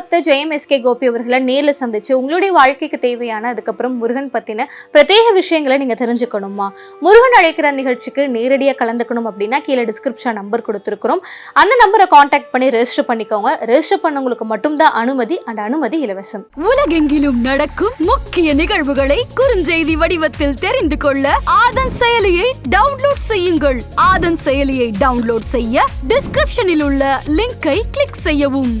பக்த ஜெயம் எஸ்கே கோபி அவர்களை நேரில் சந்திச்சு உங்களுடைய வாழ்க்கைக்கு தேவையான அதுக்கப்புறம் முருகன் பத்தின பிரத்யேக விஷயங்களை நீங்க தெரிஞ்சுக்கணுமா? முருகன் அழைக்கிற நிகழ்ச்சிக்கு நேரடியாக கலந்துக்கணும் அப்படின்னா கீழே டிஸ்கிரிப்ஷன் நம்பர் கொடுத்துருக்கிறோம். அந்த நம்பரை காண்டாக்ட் பண்ணி ரெஜிஸ்டர் பண்ணிக்கோங்க. ரெஜிஸ்டர் பண்ணவங்களுக்கு மட்டும்தான் அனுமதி அந்த அனுமதி இலவசம். உலகெங்கிலும் நடக்கும் முக்கிய நிகழ்வுகளை குறுஞ்செய்தி வடிவத்தில் தெரிந்து கொள்ள ஆதன் செயலியை டவுன்லோட் செய்யுங்கள். ஆதன் செயலியை டவுன்லோட் செய்ய டிஸ்கிரிப்ஷனில் உள்ள லிங்கை கிளிக் செய்யவும்.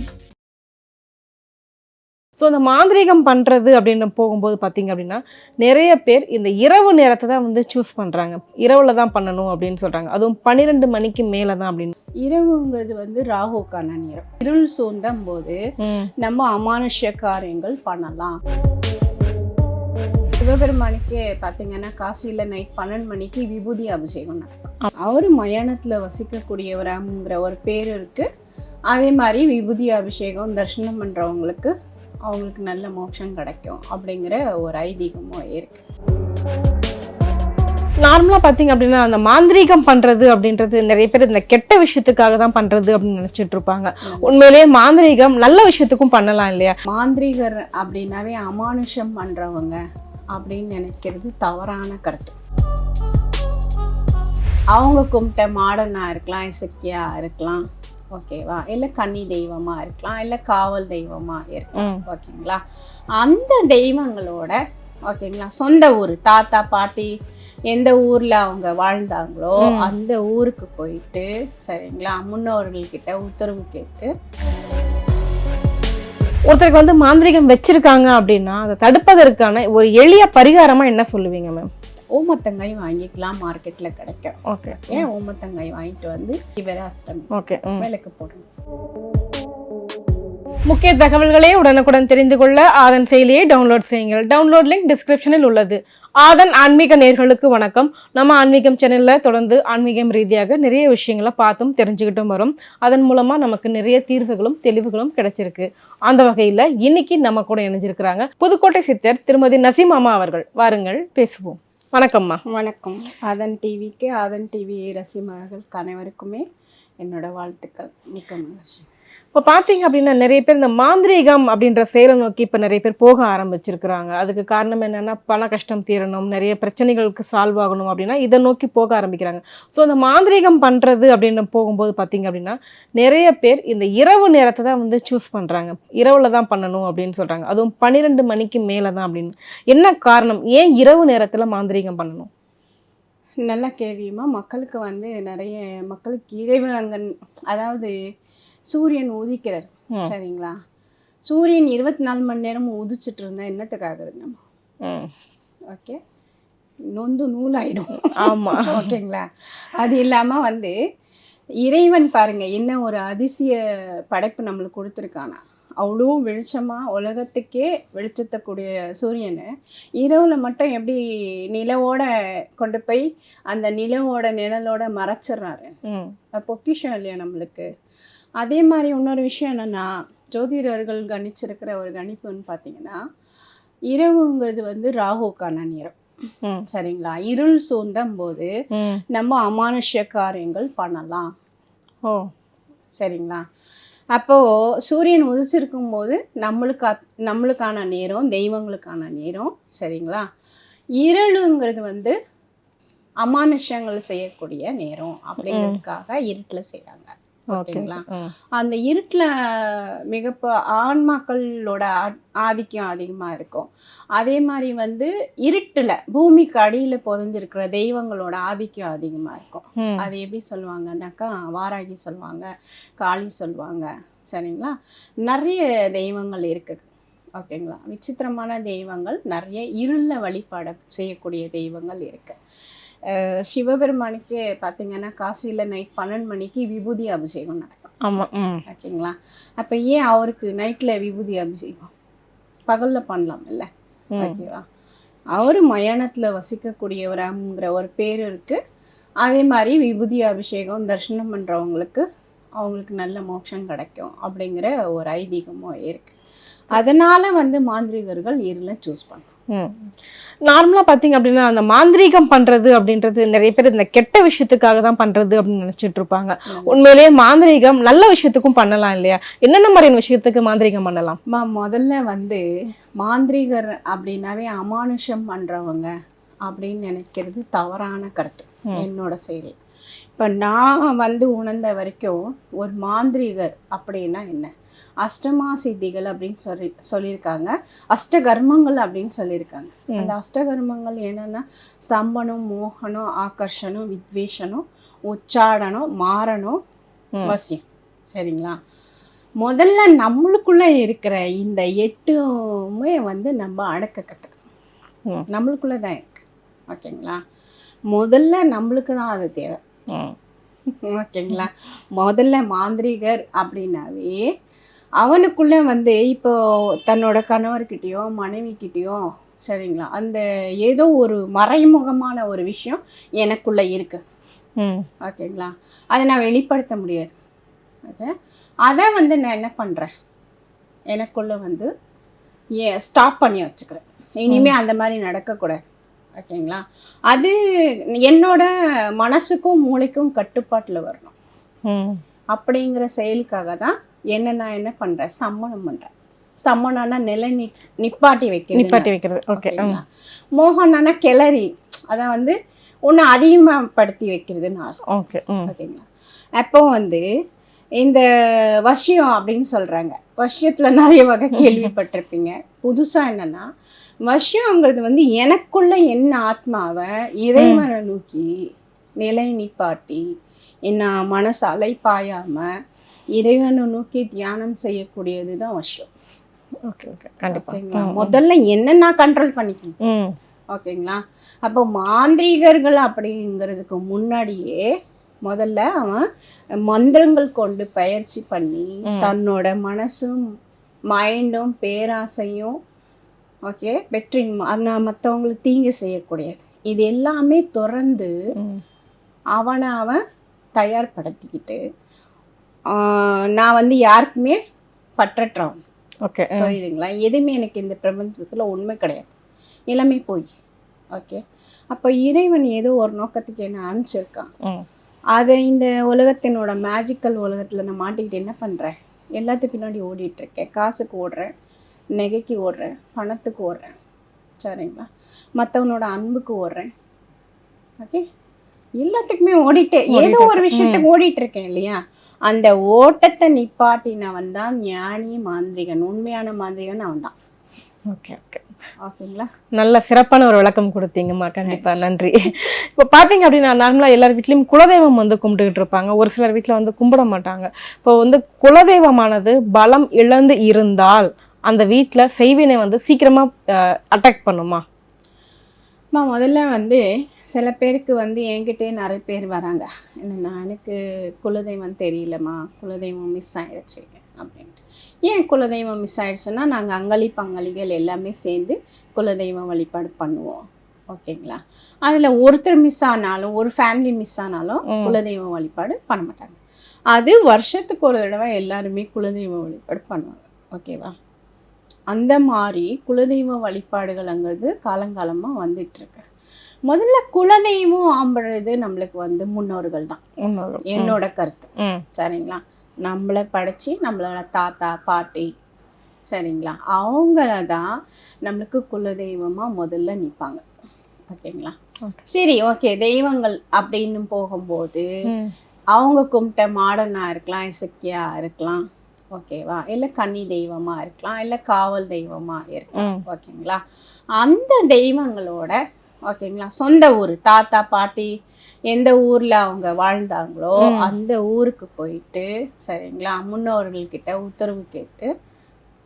ஸோ இந்த மாந்திரீகம் பண்ணுறது அப்படின்னு போகும்போது பார்த்தீங்க அப்படின்னா நிறைய பேர் இந்த இரவு நேரத்தை தான் வந்து சூஸ் பண்ணுறாங்க இரவில் தான் பண்ணணும் அப்படின்னு சொல்கிறாங்க அதுவும் பன்னிரெண்டு மணிக்கு மேலே தான் அப்படின்னு. இரவுங்கிறது வந்து ராகுக்கான நேரம். இருள் சூழ்ந்தும் போது நம்ம அமானுஷ்ய காரியங்கள் பண்ணலாம். சிவபெருமானுக்கு பார்த்தீங்கன்னா காசியில் நைட் பன்னெண்டு மணிக்கு விபூதி அபிஷேகம் நடக்கும். அவர் மயானத்தில் வசிக்கக்கூடியவராங்கிற ஒரு பேர் இருக்கு. அதே மாதிரி விபூதி அபிஷேகம் தரிசனம் பண்ணுறவங்களுக்கு அவங்களுக்கு நல்ல மோட்சம் கிடைக்கும் அப்படிங்கிற ஒரு ஐதீகமும் இருக்கு. நார்மலாக பார்த்தீங்க அப்படின்னா அந்த மாந்திரீகம் பண்ணுறது அப்படின்றது நிறைய பேர் இந்த கெட்ட விஷயத்துக்காக தான் பண்ணுறது அப்படின்னு நினச்சிட்டு இருப்பாங்க. உண்மையிலேயே மாந்திரீகம் நல்ல விஷயத்துக்கும் பண்ணலாம் இல்லையா? மாந்திரீகர் அப்படின்னாவே அமானுஷம் பண்றவங்க அப்படின்னு நினைக்கிறது தவறான கருத்து. அவங்க கும்பிட்ட மாடனா இருக்கலாம் இசக்கியா இருக்கலாம் ஓகேவா இல்லை கன்னி தெய்வமா இருக்கலாம் இல்லை காவல் தெய்வமா இருக்கலாம். ஓகேங்களா அந்த தெய்வங்களோட ஓகேங்களா சொந்த ஊர் தாத்தா பாட்டி எந்த ஊர்ல அவங்க வாழ்ந்தாங்களோ. அந்த ஊருக்கு போயிட்டு சரிங்களா முன்னோர்கள் கிட்ட உத்தரவு கேட்டு ஒருத்தருக்கு வந்து மாந்திரீகம் வச்சிருக்காங்க அப்படின்னா அதை தடுப்பதற்கான ஒரு எளிய பரிகாரமா என்ன சொல்லுவீங்க மேம் ஓமத்தங்காய் வாங்கிக்கலாம் மார்க்கெட்ல கிடைக்கும். ஓகே. ஏன் ஓமத்தங்காய் வாங்கிட்டு வந்து சிவராஷ்டமி ஓகே விளக்கு போடணும். முக்கிய தகவல்களை உடனுக்குடன் தெரிந்து கொள்ள ஆதன் செயலியை டவுன்லோட் செய்யுங்கள். டவுன்லோட் லிங்க் டிஸ்கிரிப்ஷனில் உள்ளது. ஆதன் ஆன்மீக நேர்களுக்கு வணக்கம். நம்ம ஆன்மீகம் சேனல்ல தொடர்ந்து ஆன்மீகம் ரீதியாக நிறைய விஷயங்களை பார்த்தும் தெரிஞ்சுக்கிட்டும் வரும். அதன் மூலமா நமக்கு நிறைய தீர்வுகளும் தெளிவுகளும் கிடைச்சிருக்கு. அந்த வகையில இன்னைக்கு நம்ம கூட இணைஞ்சிருக்கிறாங்க புதுக்கோட்டை சித்தர் திருமதி நசீமாமா அவர்கள். வாருங்கள் பேசுவோம். வணக்கம்மா. வணக்கம். ஆதன் டிவிக்கு ஆதன் டிவி ரசிகர்கள் அனைவருக்குமே என்னோட வாழ்த்துக்கள். மிக்க மகிழ்ச்சி. இப்போ பார்த்தீங்க அப்படின்னா நிறைய பேர் இந்த மாந்திரீகம் அப்படின்ற செயலை நோக்கி இப்போ நிறைய பேர் போக ஆரம்பிச்சிருக்கிறாங்க. அதுக்கு காரணம் என்னென்னா பண கஷ்டம் தீரணும் நிறைய பிரச்சனைகளுக்கு சால்வ் ஆகணும் அப்படின்னா இதை நோக்கி போக ஆரம்பிக்கிறாங்க. ஸோ இந்த மாந்திரீகம் பண்ணுறது அப்படின்னு போகும்போது பார்த்தீங்க அப்படின்னா நிறைய பேர் இந்த இரவு நேரத்தை தான் வந்து சூஸ் பண்ணுறாங்க இரவில் தான் பண்ணணும் அப்படின்னு சொல்கிறாங்க அதுவும் பன்னிரெண்டு மணிக்கு மேலே தான் அப்படின்னு. என்ன காரணம்? ஏன் இரவு நேரத்தில் மாந்திரீகம் பண்ணணும்? நல்ல கேள்வியுமா மக்களுக்கு வந்து நிறைய மக்களுக்கு இறைவன் அதாவது சூரியன் உதிக்கிறார். சரிங்களா? சூரியன் இருபத்தி நாலு மணி நேரமும் உதிச்சிட்டு இருந்தா என்னத்துக்காகிறது நம்ம? ஓகே. நொந்து நூலாயிடும். ஆமாம் ஓகேங்களா? அது இல்லாமல் வந்து இறைவன் பாருங்க என்ன ஒரு அதிசய படைப்பு நம்மளுக்கு கொடுத்துருக்கானா? அவ்வளோ வெளிச்சமாக உலகத்துக்கே வெளிச்சத்தை கூடிய சூரியனை இரவில் மட்டும் எப்படி நிலவோட கொண்டு போய் அந்த நிலவோட நிழலோட மறைச்சிடுறாரு? பொக்கிஷம் இல்லையா நம்மளுக்கு? அதே மாதிரி இன்னொரு விஷயம் என்னென்னா ஜோதிடர்கள் கணிச்சிருக்கிற ஒரு கணிப்புன்னு பார்த்தீங்கன்னா இரவுங்கிறது வந்து ராகுக்கான நேரம். சரிங்களா? இருள் சூழ்ந்தும் போது நம்ம அமானுஷ்ய காரியங்கள் பண்ணலாம். ஓ. சரிங்களா? அப்போது சூரியன் உதிச்சிருக்கும் போது நம்மளுக்கு நம்மளுக்கான நேரம் தெய்வங்களுக்கான நேரம். சரிங்களா? இருளுங்கிறது வந்து அமானுஷ்யங்கள் செய்யக்கூடிய நேரம் அப்படிங்கிறதுக்காக இருட்டில் செய்கிறாங்க ஓகேங்களா? அந்த இருட்டில் மிகப்ப ஆன்மாக்களோட ஆதிக்கம் அதிகமாக இருக்கும். அதே மாதிரி வந்து இருட்டில் பூமிக்கு அடியில் புதைஞ்சிருக்கிற தெய்வங்களோட ஆதிக்கம் அதிகமாக இருக்கும். அது எப்படி சொல்லுவாங்கன்னாக்கா வாராகி சொல்லுவாங்க காளி சொல்லுவாங்க. சரிங்களா? நிறைய தெய்வங்கள் இருக்குது ஓகேங்களா? விசித்திரமான தெய்வங்கள் நிறைய இருளில் வழிபாடு செய்யக்கூடிய தெய்வங்கள் இருக்கு. அஹ் சிவபெருமானுக்கு பார்த்தீங்கன்னா காசியில் நைட் பன்னெண்டு மணிக்கு விபூதி அபிஷேகம் நடக்கும். ஆமாம் ஓகேங்களா? அப்போ ஏன் அவருக்கு நைட்டில் விபூதி அபிஷேகம்? பகலில் பண்ணலாம் இல்லை ஓகேவா? அவர் மயானத்தில் வசிக்கக்கூடியவராங்கிற ஒரு பேர் இருக்குது அதே மாதிரி விபூதி அபிஷேகம் தரிசனம் பண்ணுறவங்களுக்கு அவங்களுக்கு நல்ல மோட்சம் கிடைக்கும் அப்படிங்கிற ஒரு ஐதீகமும் இருக்குது அதனால் வந்து மாந்திரிகர்கள் இருளை சூஸ் பண்ணும் நார்மலா பாத்தீங்க அப்படின்னா அந்த மாந்திரீகம் பண்றது அப்படின்றது நிறைய பேர் இந்த கெட்ட விஷயத்துக்காக தான் பண்றது அப்படின்னு நினைச்சிட்டு இருப்பாங்க. உண்மையிலேயே மாந்திரீகம் நல்ல விஷயத்துக்கும் பண்ணலாம் இல்லையா? என்னென்ன மாதிரியான விஷயத்துக்கு மாந்திரீகம் பண்ணலாம்? அம்மா முதல்ல வந்து மாந்திரீகர் அப்படின்னாவே அமானுஷம் பண்றவங்க அப்படின்னு நினைக்கிறது தவறான கருத்து. ம். என்னோட செயல். இப்போ நான் வந்து உணர்ந்த வரைக்கும் ஒரு மாந்திரீகர் அப்படின்னா என்ன? அஷ்டமா சித்திகள் அப்படின்னு சொல்லி சொல்லியிருக்காங்க. அஷ்டகர்மங்கள் அப்படின்னு சொல்லியிருக்காங்க. அந்த அஷ்டகர்மங்கள் என்னன்னா ஸ்தம்பனம் மோகனம் ஆகர்ஷணம் வித்வேஷனம் உச்சாடனம் மாறணும் ம். வசியம். சரிங்களா? முதல்ல நம்மளுக்குள்ள இருக்கிற இந்த எட்டுமே வந்து நம்ம அடக்க கற்றுக்கணும். நம்மளுக்குள்ள தான் இருக்கு. ஓகேங்களா? முதல்ல நம்மளுக்கு தான் அது தேவை. ஓகேங்களா? முதல்ல மாந்திரீகர் அப்படின்னாவே அவனுக்குள்ள வந்து இப்போ தன்னோட கணவர்கிட்டயோ மனைவிக்கிட்டயோ சரிங்களா? அந்த ஏதோ ஒரு மறைமுகமான ஒரு விஷயம் எனக்குள்ள இருக்கு. ம். ஓகேங்களா? அதை நான் வெளிப்படுத்த முடியாது. ஓகே? அதை வந்து நான் என்ன பண்ணுறேன் எனக்குள்ள வந்து ஏ ஸ்டாப் பண்ணி வச்சுக்கிறேன். இனிமே அந்த மாதிரி நடக்கக்கூடாது. ஓகேங்களா? அது என்னோட மனசுக்கும் மூளைக்கும் கட்டுப்பாட்டில் வரணும். அப்படிங்கிற செயலுக்காக தான் என்ன நான் என்ன பண்ணுறேன் ஸ்தம்பனம் பண்ணுறேன் ஸ்தம்பனம்னா நிலை நி நிப்பாட்டி வைக்கிறது. நிப்பாட்டி வைக்கிறது. ஓகே ஓகேங்களா மோகனானா கிளறி. அதை வந்து ஒன்று அதிகமாகப்படுத்தி வைக்கிறதுன்னு ஆசை. ஓகே ஓகேங்களா அப்போ வந்து இந்த வசியம் அப்படின்னு சொல்கிறாங்க வசியத்தில் நிறைய வகை கேள்விப்பட்டிருப்பீங்க. புதுசாக என்னன்னா வசியங்கிறது வந்து எனக்குள்ள என்ன ஆத்மாவை இறைவனை நோக்கி நிலை நிப்பாட்டி என்ன மனசு அலைப்பாயாம இறைவனை நோக்கி தியானம் செய்யக்கூடியது தான் வசியம் ஓகே ஓகே. கண்டிப்பா. ஓகேங்களா? ம், முதல்ல என்ன நான் கண்ட்ரோல் பண்ணிக்கணும் ஓகேங்களா? அப்போ மாந்திரீகர்கள் அப்படிங்கிறதுக்கு முன்னாடியே முதல்ல அவன் மந்திரங்கள் கொண்டு பயிற்சி பண்ணி. தன்னோட மனசும் மைண்டும் பேராசையும் ஓகே வெற்றி மற்றவங்களுக்கு தீங்கு செய்யக்கூடியது. இது எல்லாமே திறந்து. அவனை அவன் தயார்படுத்திக்கிட்டு நான் வந்து யாருக்குமே பற்றற்றவன் ஓகே. புரியுதுங்களா? எதுவுமே எனக்கு இந்த பிரபஞ்சத்துல உண்மை கிடையாது. எல்லாமே போய். ஓகே அப்போ இறைவன் ஏதோ ஒரு நோக்கத்துக்கு என்ன அனுப்பிச்சிருக்கான். அதை இந்த உலகத்தினோட மேஜிக்கல் உலகத்துல நான் மாட்டிக்கிட்டு என்ன பண்றேன்? எல்லாத்துக்கு பின்னாடி ஓடிட்டு இருக்கேன். காசுக்கு ஓடுறேன் நகைக்கு ஓடுறேன் பணத்துக்கு ஓடுறேன். சரிங்களா? மற்றவனோட அன்புக்கு ஓடுறேன். ஓகே எல்லாத்துக்குமே ஓடிட்டே. ஏதோ ஒரு விஷயத்துக்கு ஓடிட்டு இருக்கேன் இல்லையா? அந்த ஓட்டத்தை நிப்பாட்டினவன் தான் ஞானி மாந்திரிகன் உண்மையான மாந்திரிகன் அவன் தான் ஓகே ஓகே ஓகேங்களா? நல்ல சிறப்பான ஒரு விளக்கம் கொடுத்தீங்கம்மா. கண்டிப்பா நன்றி. இப்போ பாத்தீங்க அப்படின்னா நார்மலா எல்லார் வீட்லயும் குலதெய்வம் வந்து கும்பிட்டுக்கிட்டு இருப்பாங்க. ஒரு சிலர் வீட்ல வந்து கும்பிட மாட்டாங்க. இப்போ வந்து குலதெய்வமானது பலம் இழந்து இருந்தால் அந்த வீட்ல செய்வினை வந்து சீக்கிரமா அட்டாக் பண்ணுமா? அம்மா முதல்ல வந்து சில பேருக்கு வந்து என்கிட்டே நிறைய பேர் வராங்க. என்னன்னா எனக்கு குலதெய்வம் தெரியலம்மா குலதெய்வம் மிஸ் ஆயிடுச்சு அப்படின்ட்டு. ஏன் குலதெய்வம் மிஸ் ஆயிடுச்சுன்னா நாங்கள் அங்காளி பங்காளிகள் எல்லாமே சேர்ந்து குலதெய்வம் வழிபாடு பண்ணுவோம். ஓகேங்களா? அதில் ஒருத்தர் மிஸ் ஆனாலும் ஒரு ஃபேமிலி மிஸ் ஆனாலும். குலதெய்வம் வழிபாடு பண்ண மாட்டாங்க. அது வருஷத்துக்கு ஒரு தடவை எல்லாருமே குலதெய்வ வழிபாடு பண்ணுவாங்க. ஓகேவா? அந்த மாதிரி குலதெய்வ வழிபாடுகள்ங்கிறது காலங்காலமாக வந்துட்டு இருக்கு. முதல்ல குலதெய்வம் ஆம்புறது நம்மளுக்கு வந்து முன்னோர்கள் தான். என்னோட கருத்து. சரிங்களா நம்மளை படைச்சி நம்மளோட தாத்தா பாட்டி சரிங்களா அவங்கள தான் நம்மளுக்கு குலதெய்வமாக முதல்ல நிற்பாங்க ஓகேங்களா. சரி ஓகே தெய்வங்கள் அப்படின்னு போகும்போது. அவங்க கும்பிட்ட மாடனாக இருக்கலாம் இசக்கியா இருக்கலாம் ஓகேவா இல்லை கன்னி தெய்வமாக இருக்கலாம் இல்லை காவல் தெய்வமாக இருக்கலாம். ஓகேங்களா அந்த தெய்வங்களோட ஓகேங்களா? சொந்த ஊர் தாத்தா பாட்டி எந்த ஊரில் அவங்க வாழ்ந்தாங்களோ. அந்த ஊருக்கு போயிட்டு சரிங்களா? முன்னோர்கள்கிட்ட உத்தரவு கேட்டு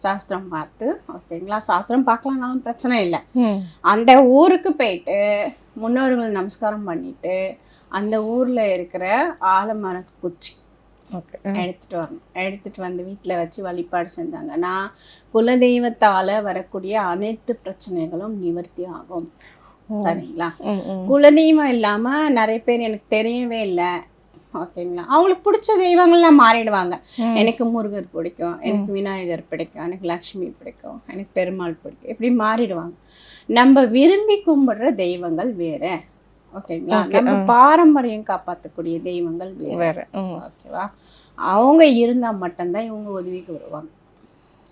சாஸ்திரம் பார்த்து ஓகேங்களா? சாஸ்திரம் பார்க்கலனாலும் பிரச்சனை இல்லை. அந்த ஊருக்கு போயிட்டு முன்னோர்கள் நமஸ்காரம் பண்ணிட்டு அந்த ஊரில் இருக்கிற ஆலமர குச்சி எடுத்துட்டு வரணும். எடுத்துட்டு வந்து வீட்டில் வச்சு வழிபாடு செஞ்சாங்கன்னா குலதெய்வத்தால வரக்கூடிய அனைத்து பிரச்சனைகளும் நிவர்த்தி ஆகும். சரிங்களா. குலதெய்வம் இல்லாம நிறைய பேர் எனக்கு தெரியவே இல்லை. ஓகேங்களா? அவங்களுக்கு பிடிச்ச தெய்வங்கள்லாம் மாறிடுவாங்க. எனக்கு முருகர் பிடிக்கும் எனக்கு விநாயகர் பிடிக்கும் எனக்கு லக்ஷ்மி பிடிக்கும் எனக்கு பெருமாள் பிடிக்கும். இப்படி மாறிடுவாங்க. நம்ம விரும்பி கும்பிடுற தெய்வங்கள் வேற. ஓகேங்களா? நம்ம. பாரம்பரியம் காப்பாற்றக்கூடிய தெய்வங்கள் வேற. ஓகேவா? அவங்க இருந்தால் மட்டும்தான் இவங்க உதவிக்கு வருவாங்க.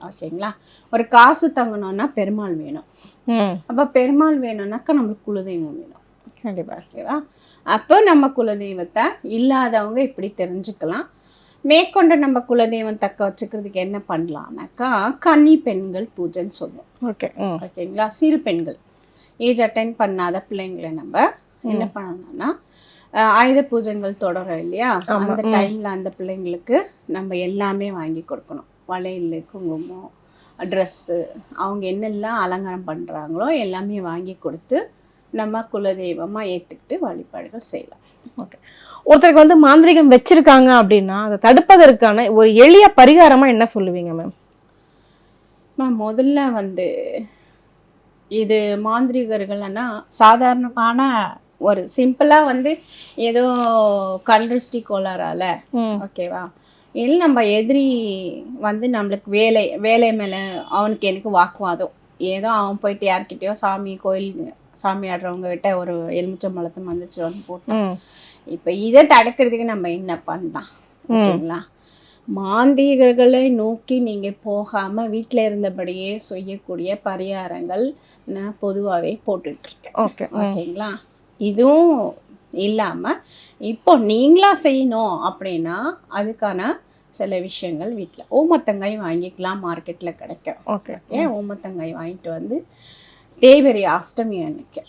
ஓகேங்களா? ஒரு காசு தங்கணும்னா பெருமாள் வேணும். அப்போ பெருமாள் வேணும்னாக்கா நம்மளுக்கு குலதெய்வம் வேணும். கண்டிப்பா. ஓகேவா? அப்போ நம்ம குலதெய்வத்தை இல்லாதவங்க இப்படி தெரிஞ்சுக்கலாம். மேற்கொண்டு நம்ம குலதெய்வம் தக்க வச்சுக்கிறதுக்கு என்ன பண்ணலாம்னாக்கா கன்னி பெண்கள் பூஜைன்னு சொல்லுவோம். ஓகே ஓகேங்களா? சிறு பெண்கள். ஏஜ் அட்டைன் பண்ணாத பிள்ளைங்களை நம்ம என்ன பண்ணணும்னா ஆயுத பூஜைகள் தொடரும் இல்லையா? அந்த. டைம்ல அந்த பிள்ளைங்களுக்கு நம்ம எல்லாமே வாங்கி கொடுக்கணும். வளையல் குங்குமம் ட்ரெஸ்ஸு அவங்க என்னெல்லாம் அலங்காரம் பண்ணுறாங்களோ எல்லாமே வாங்கி கொடுத்து நம்ம குலதெய்வமாக ஏற்றுக்கிட்டு வழிபாடுகள் செய்யலாம். ஒருத்தருக்கு வந்து மாந்திரிகம் வச்சிருக்காங்க அப்படின்னா அதை தடுப்பதற்கான ஒரு எளிய பரிகாரமா என்ன சொல்லுவீங்க மேம் மேம் முதல்ல வந்து இது மாந்திரிகர்கள்னா சாதாரணமான ஒரு சிம்பிளாக வந்து ஏதோ கண்ட்ரிஸ்டி கோளாறால ஓகேவா இல்லை நம்ம எதிரி வந்து நம்மளுக்கு வேலை வேலை மேலே அவனுக்கு எனக்கு வாக்குவாதம். ஏதோ அவன் போயிட்டு யார்கிட்டயோ சாமி கோயில் சாமி ஆடுறவங்க கிட்ட ஒரு எலுமிச்சம்பழத்தை வந்துச்சு வந்து போட்டு இப்போ இதை தடுக்கிறதுக்கு நம்ம என்ன பண்ணலாம்? ஓகேங்களா? மாந்திரிகர்களை நோக்கி நீங்கள் போகாமல் வீட்டில் இருந்தபடியே செய்யக்கூடிய பரிகாரங்கள் நான் பொதுவாகவே போட்டுட்ருக்கேன் ஓகே. ஓகேங்களா? இதுவும் இல்லாமல் இப்போ நீங்களா செய்யணும் அப்படின்னா அதுக்கான சில விஷயங்கள் வீட்டில் ஓமத்தங்காய் வாங்கிக்கலாம் மார்க்கெட்டில் கிடைக்கும். ஓகே ஏன்? ஓமத்தங்காய் வாங்கிட்டு வந்து தேய்பிரை அஷ்டமி அன்னைக்கு.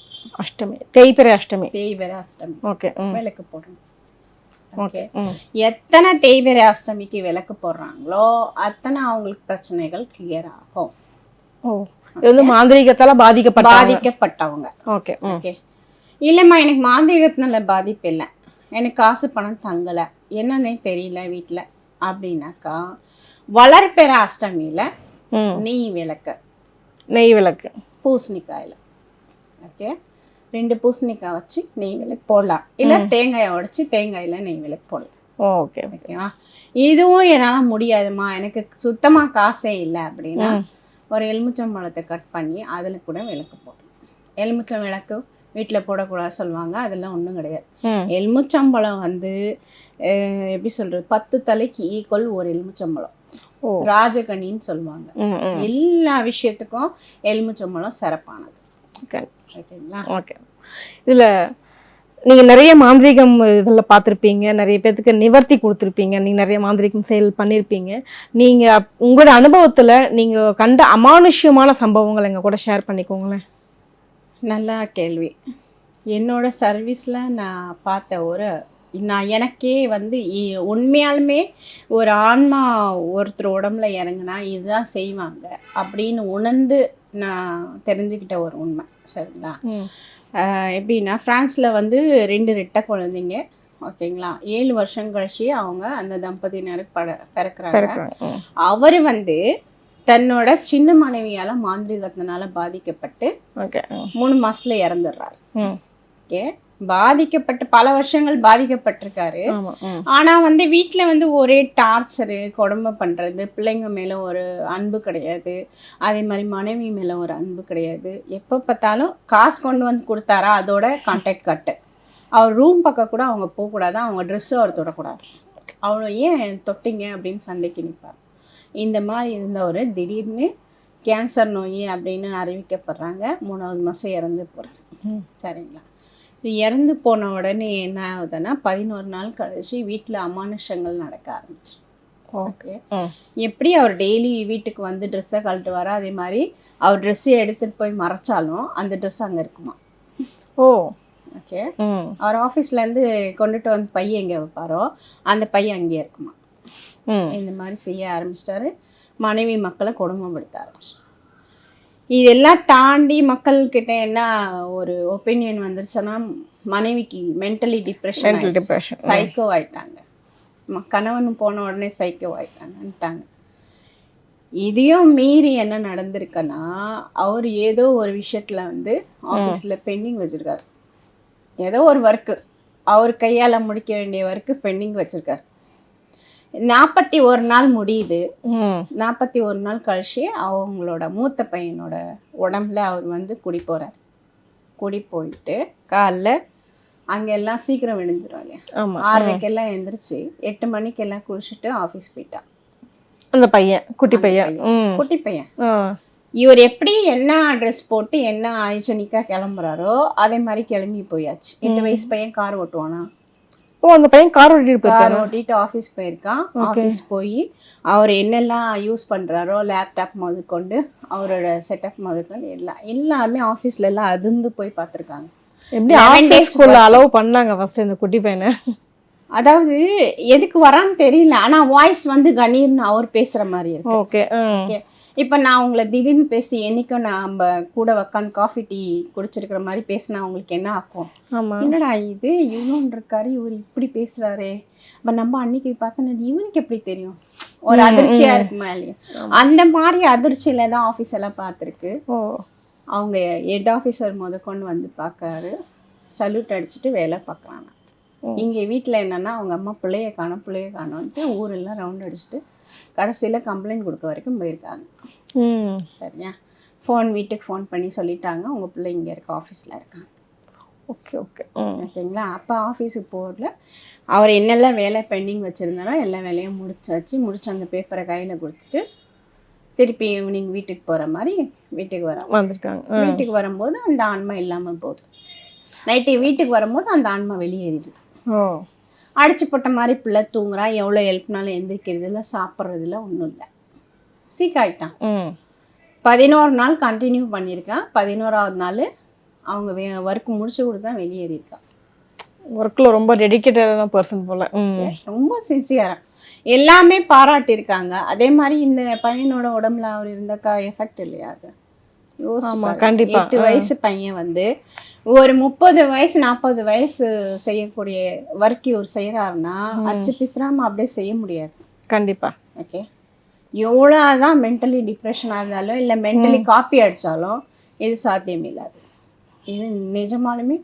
அஷ்டமி. தேய்பிறை அஷ்டமி. தேய்பிரை அஷ்டமி. ஓகே விளக்கு போடணும். ஓகே எத்தனை தேய்பிரை அஷ்டமிக்கு விளக்கு போடுறாங்களோ அத்தனை அவங்களுக்கு பிரச்சனைகள் கிளியர் ஆகும். ஓ இது வந்து மாந்திரீகத்தால பாதிக்கப்பட்ட பாதிக்கப்பட்டவங்க. ஓகே ஓகே இல்லைம்மா எனக்கு மாந்திரிகத்தினால பாதிப்பு இல்லை. எனக்கு காசு பணம் தங்கலை. என்னன்னே தெரியல வீட்டில் அப்படின்னாக்கா வளர்பெற அஷ்டமியில் நெய் விளக்கு. நெய் விளக்கு. பூசணிக்காயில். ஓகே? ரெண்டு பூசணிக்காய் வச்சு நெய் விளக்கு போடலாம். இல்லை தேங்காயை உடைச்சி தேங்காயில் நெய் விளக்கு போடலாம். ஓகே ஓகேவா? இதுவும் என்னால் முடியாதும்மா. எனக்கு சுத்தமாக காசே இல்லை அப்படின்னா. ஒரு எலுமிச்சம்பழத்தை கட் பண்ணி அதில் கூட விளக்கு போடணும் எலுமிச்சம் விளக்கு வீட்டில் போடக்கூடாது சொல்லுவாங்க. அதெல்லாம் ஒன்றும் கிடையாது. எலுமிச்சம்பழம் வந்து எப்படி சொல்கிறது பத்து தலைக்கு ஈக்குவல் ஒரு எலுமிச்சம்பழம். ஓ. ராஜகனின்னு சொல்லுவாங்க. எல்லா விஷயத்துக்கும் எலுமிச்சம்பழம் சிறப்பானது. ஓகே. ஓகேங்களா? ஓகே. இதில் நீங்கள் நிறைய மாந்திரீகம் இதில் பார்த்துருப்பீங்க. நிறைய பேர்த்துக்கு நிவர்த்தி கொடுத்துருப்பீங்க. நீங்கள் நிறைய மாந்திரீகம் செயல் பண்ணியிருப்பீங்க நீங்கள் உங்களோட அனுபவத்தில் நீங்கள் கண்ட அமானுஷ்யமான சம்பவங்களை எங்கள் கூட ஷேர் பண்ணிக்கோங்களேன். நல்லா கேள்வி. என்னோட சர்வீஸில் நான் பார்த்த ஒரு நான் எனக்கே வந்து உண்மையாலுமே ஒரு ஆன்மா ஒருத்தர் உடம்புல இறங்குனா இதுதான் செய்வாங்க அப்படின்னு உணர்ந்து நான் தெரிஞ்சுக்கிட்ட ஒரு உண்மை. சரிங்களா? எப்படின்னா ஃப்ரான்ஸில் வந்து ரெண்டு ரெட்டை குழந்தைங்க. ஓகேங்களா? ஏழு வருஷம் கழிச்சு அவங்க அந்த தம்பதியினருக்கு பட பிறக்கிறாங்க. அவர் வந்து தன்னோட சின்ன மனைவியால் மாந்திரிகத்தினால பாதிக்கப்பட்டு. மூணு மாசத்துல இறந்துடுறாரு. ஓகே. பாதிக்கப்பட்டு பல வருஷங்கள் பாதிக்கப்பட்டிருக்காரு. ஆனா வந்து வீட்ல வந்து ஒரே டார்ச்சரு கொடுமை பண்றது பிள்ளைங்க மேல ஒரு அன்பு கிடையாது. அதே மாதிரி மனைவி மேல ஒரு அன்பு கிடையாது. எப்போ பார்த்தாலும் காசு கொண்டு வந்து கொடுத்தாரா அதோட கான்டாக்ட் கட்டு அவர் ரூம் பக்கம் கூட அவங்க போகக்கூடாது அவங்க ட்ரெஸ்ஸும் அவர் தொடக்கூடாது. அவ்வளோ ஏன் தொட்டிங்க அப்படின்னு சண்டைக்கு நிற்பார் இந்த மாதிரி இருந்தவர் திடீர்னு கேன்சர் நோய் அப்படின்னு அறிவிக்கப்படுறாங்க. மூணாவது மாதம் இறந்து போகிறார் ம். சரிங்களா? இறந்து போன உடனே என்ன ஆகுதுன்னா பதினோரு நாள் கழிச்சு வீட்டில் அமானுஷங்கள் நடக்க ஆரம்பிச்சு. ஓகே. எப்படி அவர் டெய்லி வீட்டுக்கு வந்து ட்ரெஸ்ஸை கழட்டுவாரோ அதே மாதிரி அவர் ட்ரெஸ்ஸை எடுத்துகிட்டு போய் மறைச்சாலும் அந்த ட்ரெஸ் அங்கே இருக்குமா? ஓ. ஓகே அவர் ஆஃபீஸ்லேருந்து கொண்டுட்டு வந்து பையன் எங்கே வைப்பாரோ அந்த பையன் அங்கேயே இருக்குமா? இந்த மாதிரி செய்ய ஆரம்பிச்சிட்டாரு. மனைவி மக்களை கொடுமைப்படுத்த ஆரம்பிச்சு இதெல்லாம் தாண்டி மக்கள்கிட்ட என்ன ஒரு ஒப்பீனியன் வந்துருச்சுன்னா மனைவிக்கு மென்டலி டிப்ரெஷன் டிப்ரெஷன் சைக்கோ ஆயிட்டாங்க. கணவன் போன உடனே சைக்கோ ஆயிட்டாங்கன்ட்டாங்க. இதையும் மீறி என்ன நடந்திருக்குன்னா அவர் ஏதோ ஒரு விஷயத்துல வந்து ஆஃபீஸில் பெண்டிங் வச்சிருக்காரு. ஏதோ ஒரு ஒர்க்கு அவர் கையால் முடிக்க வேண்டிய ஒர்க்கு பெண்டிங் வச்சுருக்காரு. நாற்பத்தி ஒரு நாள் முடியுது. நாற்பத்தி ஒரு நாள் கழிச்சு அவங்களோட மூத்த பையனோட உடம்புல அவர் வந்து குடி போகிறார் குடி போயிட்டு காலைல அங்கெல்லாம் சீக்கிரம் விழுந்துரும் இல்லையா? ஆறரைக்கெல்லாம் எந்திரிச்சு எட்டு மணிக்கெல்லாம் குளிச்சுட்டு ஆஃபீஸ் போயிட்டான். அந்த பையன் குட்டி பையன். குட்டி பையன். இவர் எப்படி என்ன ட்ரெஸ் போட்டு என்ன ஹைஜனிக்காக கிளம்புறாரோ அதே மாதிரி கிளம்பி போயாச்சு. எட்டு வயசு பையன் கார் ஓட்டுவானா? ஓ அந்த பையன் கார் ஓட்டிட்டு கார் ஓட்டிட்டு ஆஃபீஸ் போயிருக்கான். ஆஃபீஸ் போய் அவர் என்னெல்லாம் யூஸ் பண்ணுறாரோ லேப்டாப் முதற்கொண்டு அவரோட செட்டப் முதற்கொண்டு எல்லாம் எல்லாமே ஆஃபீஸ்ல எல்லாம் அதிர்ந்து போய் பார்த்துருக்காங்க. எப்படி 11 days ஆஃபீஸ்க்குள்ள அலோவ் பண்ணாங்க ஃபர்ஸ்ட் இந்த குட்டி பையனை? அதாவது எதுக்கு வரான்னு தெரியல. ஆனா வாய்ஸ் வந்து கணீர்னு அவர் பேசுற மாதிரி இருக்கு. ஓகே ஓகே இப்போ நான் உங்களை திடீர்னு பேசி என்னைக்கும் நம்ம கூட உக்காந்து காஃபி டீ குடிச்சிருக்கிற மாதிரி பேசினா உங்களுக்கு என்ன ஆகும்? என்னடா இது? இவ்வளோன்னு இருக்காரு இவர் இப்படி பேசுறாரே. அப்ப நம்ம அன்னைக்கு பார்த்தனது இவனுக்கு எப்படி தெரியும்? ஒரு அதிர்ச்சியா இருக்குமா இல்லையா? அந்த மாதிரி அதிர்ச்சியில தான் ஆஃபீஸ் எல்லாம் பார்த்துருக்கு. ஓ. அவங்க ஹெட் ஆஃபீஸர் முத கொண்டு வந்து பார்க்கறாரு. சல்யூட் அடிச்சுட்டு வேலை பார்க்குறாங்க. இங்கே வீட்டில் என்னன்னா அவங்க அம்மா பிள்ளைய காணோம் பிள்ளைய காணோன்ட்டு ஊரெல்லாம் ரவுண்ட் அடிச்சுட்டு கடைசியில் கம்ப்ளைண்ட் கொடுக்க வரைக்கும் போயிருக்காங்க. ம். சரியா? ஃபோன் வீட்டுக்கு ஃபோன் பண்ணி சொல்லிட்டாங்க. உங்கள் பிள்ளை இங்கே இருக்க ஆஃபீஸில் இருக்காங்க ஓகே ஓகே. ஓகேங்களா? அப்போ ஆஃபீஸுக்கு போகல. அவர் என்னெல்லாம் வேலை பெண்டிங் வச்சுருந்தாரோ எல்லா வேலையும் முடிச்சாச்சு. முடிச்சு அந்த பேப்பரை கையில் கொடுத்துட்டு திருப்பி ஈவினிங் வீட்டுக்கு போகிற மாதிரி வீட்டுக்கு வர வந்திருக்காங்க. வீட்டுக்கு வரும்போது அந்த ஆன்மா இல்லாமல் போகுது. நைட்டு வீட்டுக்கு வரும்போது அந்த ஆன்மா வெளியேறிடுது. ஓ. அடிச்சு போட்ட மாதிரி பிள்ளை தூங்குறா எவ்வளோ ஹெல்ப்னாலும் எந்திரிக்கிறது இல்லை சாப்பிட்றதுல ஒன்றும் இல்லை. சீக் ஆயிட்டான் ம். பதினோரு நாள் கண்டினியூ பண்ணியிருக்கான் பதினோராவது நாள் அவங்க வே ஒர்க் முடிச்சு கொடுத்து தான் வெளியேறியிருக்கான் ஒர்க்ல ரொம்ப டெடிக்கேட்டடான பர்சன் போல. ரொம்ப சின்சியரா எல்லாமே பாராட்டியிருக்காங்க. அதே மாதிரி இந்த பையனோட உடம்புல அவர் இருந்தாக்கா எஃபெக்ட் இல்லையா அது. கண்டிப்பா. எட்டு. வயசு பையன் வந்து ஒரு முப்பது வயசு நாற்பது வயசு செய்யக்கூடிய ஒர்க் இவர் செய்யறாருன்னா அச்சு பிசுறாம அப்படியே செய்ய முடியாது. கண்டிப்பா. ஓகே? எவ்வளோதான் மென்டலி டிப்ரெஷனாக இருந்தாலும் இல்லை மென்டலி காப்பி அடித்தாலும் இது சாத்தியம் இல்லாது. இது நிஜமாலுமே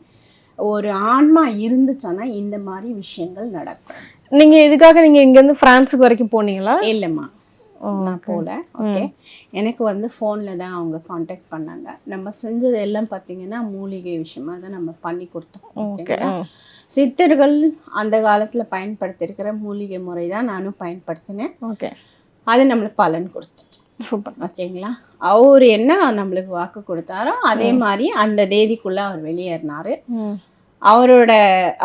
ஒரு ஆன்மா இருந்துச்சுன்னா இந்த மாதிரி விஷயங்கள் நடக்கும். நீங்க இதுக்காக நீங்க இங்க இருந்து பிரான்ஸுக்கு வரைக்கும் போனீங்களா? இல்லைம்மா. நான் போகல ஓகே எனக்கு வந்து ஃபோனில் தான் அவங்க காண்டாக்ட் பண்ணாங்க. நம்ம செஞ்சது எல்லாம் பார்த்தீங்கன்னா மூலிகை விஷயமா தான் நம்ம பண்ணி கொடுத்தோம் ஓகேங்களா சித்தர்கள் அந்த காலத்தில் பயன்படுத்தியிருக்கிற மூலிகை முறை தான் நானும் பயன்படுத்தினேன். ஓகே. அது நம்மளுக்கு பலன் கொடுத்துச்சு. சூப்பர். ஓகேங்களா? அவர் என்ன நம்மளுக்கு வாக்கு கொடுத்தாரோ அதே மாதிரி அந்த தேதிக்குள்ள அவர் வெளியேறினாரு. அவரோட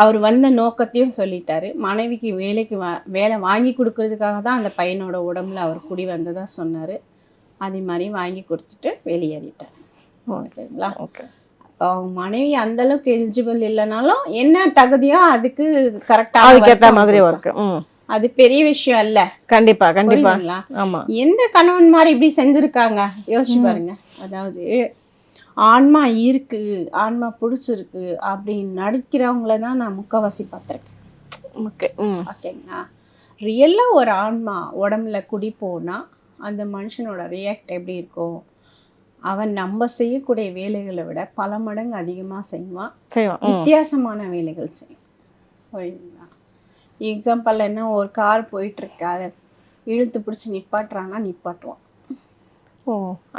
அவர் வந்த நோக்கத்தையும் சொல்லிட்டாரு. மனைவிக்கு வேலைக்கு வா வேலை வாங்கி கொடுக்கறதுக்காக தான் அந்த பையனோட உடம்புல அவர் குடி வந்ததா சொன்னாரு. அதே மாதிரி வாங்கி கொடுத்துட்டு வெளியேறிட்டார். ஓகேங்களா? ஓகே. அப்போ அவங்க மனைவி அந்த அளவுக்கு எலிஜிபிள் இல்லைனாலும் என்ன தகுதியோ அதுக்கு கரெக்டாக மாதிரி ஒர்க் அது பெரிய விஷயம் இல்ல கண்டிப்பா கண்டிப்பா. ஆமா. எந்த கணவன் மாதிரி இப்படி செஞ்சிருக்காங்க? யோசிச்சு பாருங்க. அதாவது ஆன்மா இருக்கு ஆன்மா பிடிச்சிருக்கு அப்படின்னு நடிக்கிறவங்கள தான் நான் முக்கவாசி பார்த்துருக்கேன். ஓகே ஓகேங்களா? ரியலாக ஒரு ஆன்மா உடம்புல குடி போனா அந்த மனுஷனோட ரியாக்ட் எப்படி இருக்கும் அவன் நம்ம செய்யக்கூடிய வேலைகளை விட பல மடங்கு அதிகமாக செய்வான். வித்தியாசமான வேலைகள் செய்யும் புரியுதுங்களா? எக்ஸாம்பிள் என்ன ஒரு கார் போயிட்டுருக்கு அதை இழுத்து பிடிச்சி நிப்பாட்டுறான்னா நிப்பாட்டுவான்.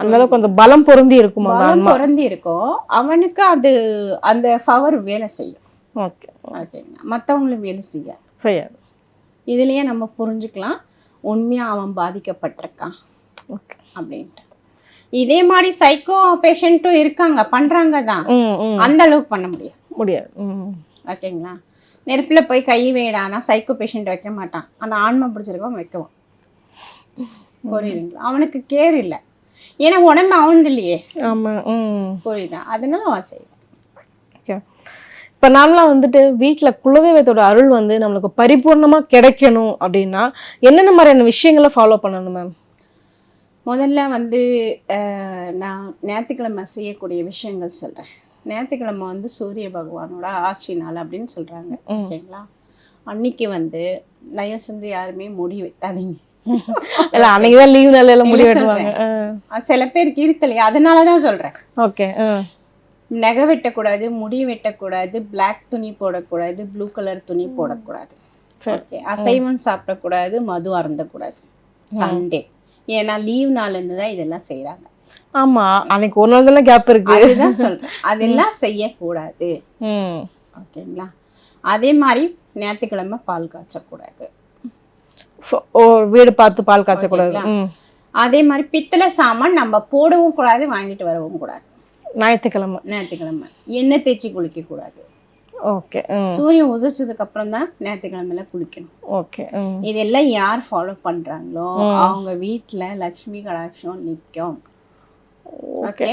அந்த அளவுக்கு அந்த பலம் பொருந்தி இருக்குமா பலம் பொருந்தி இருக்கும். அவனுக்கு அது அந்த பவர் வேலை செய்யும். ஓகே. ஓகேங்களா மற்றவங்களும் வேலை செய்யாது. செய்யாது. இதுலயே நம்ம புரிஞ்சுக்கலாம். உண்மையா அவன் பாதிக்கப்பட்டிருக்கான். ஓகே. அப்படின்ட்டு. இதே மாதிரி சைக்கோ பேஷண்ட்டும் இருக்காங்க. பண்றாங்க தான். அந்த அளவுக்கு பண்ண முடியாது. முடியாது. ஓகேங்களா? நெருப்புல போய் கை வைடானா சைக்கோ பேஷண்ட் வைக்க மாட்டான். அந்த ஆன்மை பிடிச்சிருக்கவன் வைக்குவான். புரியுதுங்களா? அவனுக்கு கேர் இல்லை. ஏன்னா உடம்பு அவனது இல்லையே ஆமா ம். புரியுதா? அதனால அவன் செய்வான் ஓகே. இப்போ நாமெல்லாம் வந்துட்டு வீட்டில் குலதெய்வத்தோட அருள் வந்து நம்மளுக்கு பரிபூர்ணமாக கிடைக்கணும் அப்படின்னா என்னென்ன மாதிரியான விஷயங்களை ஃபாலோ பண்ணணும் மேம் முதல்ல வந்து நான் ஞாயிற்றுக்கிழமை செய்யக்கூடிய விஷயங்கள் சொல்கிறேன் ஞாயிற்றுக்கிழமை வந்து சூரிய பகவானோட ஆட்சி நாள் அப்படின்னு சொல்கிறாங்க. ஓகேங்களா? அன்னைக்கு வந்து தயவு செஞ்சு யாருமே முடி வைக்காதீங்க இல்லை அன்னைக்கு தான் லீவ் நாள் எல்லாம் முடிவு அது சில பேருக்கு இருக்கு இல்லையா அதனால தான் சொல்கிறேன் ஓகே நகை வெட்டக்கூடாது முடி வெட்டக்கூடாது Black துணி போடக்கூடாது ப்ளூ கலர் துணி போடக்கூடாது. ஓகே அசைவம் சாப்பிடக்கூடாது மது அருந்தக்கூடாது. சண்டே ஏன்னா லீவ் நாள்னு தான் இதெல்லாம் செய்கிறாங்க ஆமா அன்னைக்கு ஒரு நாள் தானே கேப் இருக்கு. அதுதான் சொல்கிறேன் அதெல்லாம் செய்யக்கூடாது. ஓகேங்களா அதே மாதிரி ஞாயிற்றுக்கிழமை பால் காய்ச்சக்கூடாது. வீடு பார்த்து பால் காய்ச்சக்கூடாது. அதே மாதிரி பித்தளை சாமான் நம்ம போடவும் கூடாது வாங்கிட்டு வரவும் கூடாது. ஞாயிற்றுக்கிழமை. ஞாயிற்றுக்கிழமை. எண்ணெய் தேய்ச்சி குளிக்க கூடாது ஓகே சூரியன் உதிச்சதுக்கு அப்புறம் தான் ஞாயிற்றுக்கிழமையில குளிக்கணும். ஓகே இதெல்லாம் யார் ஃபாலோ பண்றாங்களோ. அவங்க வீட்ல லக்ஷ்மி கடாட்சம் நிற்கும். ஓகே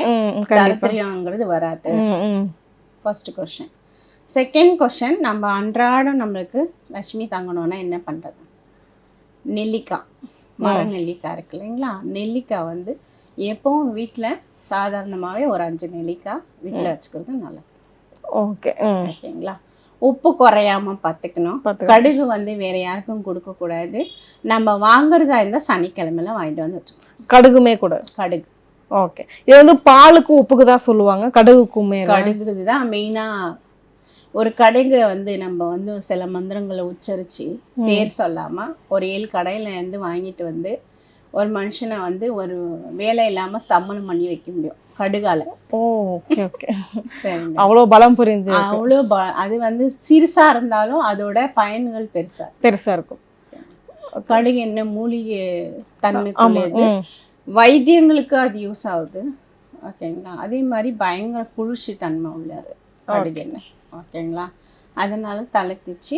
தரித்திரியங்கிறது வராது. ஃபர்ஸ்ட் கொஷின் செகண்ட் கொஷின் நம்ம அன்றாடம் நம்மளுக்கு லக்ஷ்மி தங்கணும்னா என்ன பண்றது? நெல்லிக்காய் மர நெல்லிக்காய் இருக்கு இல்லைங்களா? நெல்லிக்காய் வந்து எப்பவும் வீட்டில் சாதாரணமாகவே ஒரு அஞ்சு நெல்லிக்காய் வீட்டில் வச்சுக்கிறது நல்லது. ஓகே. ஓகேங்களா? உப்பு குறையாம பார்த்துக்கணும். கடுகு வந்து வேற யாருக்கும் கொடுக்கக்கூடாது நம்ம வாங்குறதா இருந்தால் சனிக்கிழமையில வாங்கிட்டு வந்து வச்சுக்கணும். கடுகுமே கூட. கடுகு. ஓகே. இது வந்து பாலுக்கு உப்புக்கு தான் சொல்லுவாங்க கடுகுக்குமே? கடுகு தான் மெயினாக ஒரு கடுகு வந்து நம்ம வந்து சில மந்திரங்களை உச்சரித்து பேர் சொல்லாம ஒரு ஏழு கடையில இருந்து வாங்கிட்டு வந்து ஒரு மனுஷனை வந்து ஒரு வேலை இல்லாம ஸ்தம்பனம் பண்ணி வைக்க முடியும் கடுகால. ஓ ஓகே ஓகே சரிங்க. அவ்வளோ பலம் புரிந்து அவ்வளோ ப- அது வந்து சிறுசா இருந்தாலும் அதோட பயன்கள் பெருசா பெருசா இருக்கும். கடுகு என்ன மூலிகை ஆமா தன்மைக்குள்ளது ம். வைத்தியங்களுக்கு அது யூஸ் ஆகுது. ஓகேங்களா அதே மாதிரி பயங்கர குளிர்ச்சி தன்மை உள்ளது கடுகு எண்ணெய் ஓகேங்களா? அதனால தலை தேய்ச்சி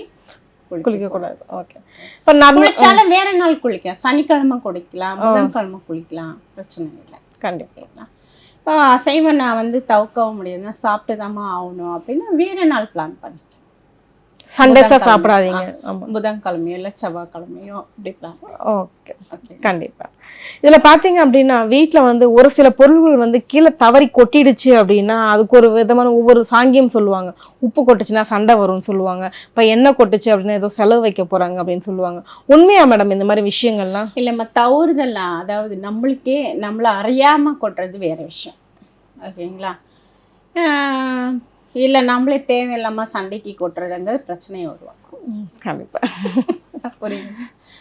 குளிக்க கூடாது. ஓகே. இப்போ நான் குளிச்சாலும் வேற நாள் குளிக்கலாம். சனிக்கிழமை குளிக்கலாம் புதன்கிழமை குளிக்கலாம். பிரச்சனை இல்லை. கண்டிப்பா. ஓகேங்களா? இப்போ அசைவம் நான் வந்து தவிர்க்கவும் முடியாதுன்னா சாப்பிட்டு தாம்மா ஆகணும் அப்படின்னா வேற நாள் பிளான் பண்ணி சண்டேஸா புதன்கிழமை. சாப்பிடாதீங்க. ஆமா. புதன்கிழமையோ இல்லை செவ்வாய்க்கிழமையோ அப்படி ஓகே. ஓகே. கண்டிப்பா. இதுல பாத்தீங்க அப்படின்னா வீட்ல வந்து ஒரு சில பொருள்கள் வந்து கீழே தவறி கொட்டிடுச்சு அப்படின்னா அதுக்கு ஒரு விதமான ஒவ்வொரு சாங்கியம் சொல்லுவாங்க. உப்பு கொட்டுச்சுன்னா சண்டை வரும்னு சொல்லுவாங்க. இப்ப எண்ணெய் கொட்டுச்சு அப்படின்னா ஏதோ செலவு வைக்க போறாங்க அப்படின்னு சொல்லுவாங்க. உண்மையா மேடம் இந்த மாதிரி விஷயங்கள்லாம்? இல்லைம்மா தவறுதல்லாம் அதாவது நம்மளுக்கே நம்மளை அறியாமல் கொட்டுறது வேற விஷயம். ஓகேங்களா? இல்லை நம்மளே தேவையில்லாமல் சண்டைக்கு கொட்டுறதுங்கிறது பிரச்சனையை உருவாக்கும். கண்டிப்பா. புரியுது.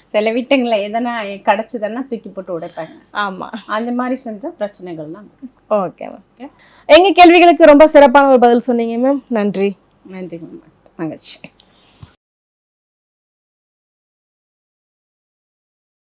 சில வீட்டுங்களை எதனா கிடச்சதுன்னா தூக்கி போட்டு உடைப்பாங்க. ஆமா. அந்த மாதிரி செஞ்சால் பிரச்சனைகள் தான். Okay ma'am. எங்க கேள்விகளுக்கு ரொம்ப சிறப்பான ஒரு பதில் சொன்னீங்க மேம். நன்றி. நன்றி மேம். மகிழ்ச்சி.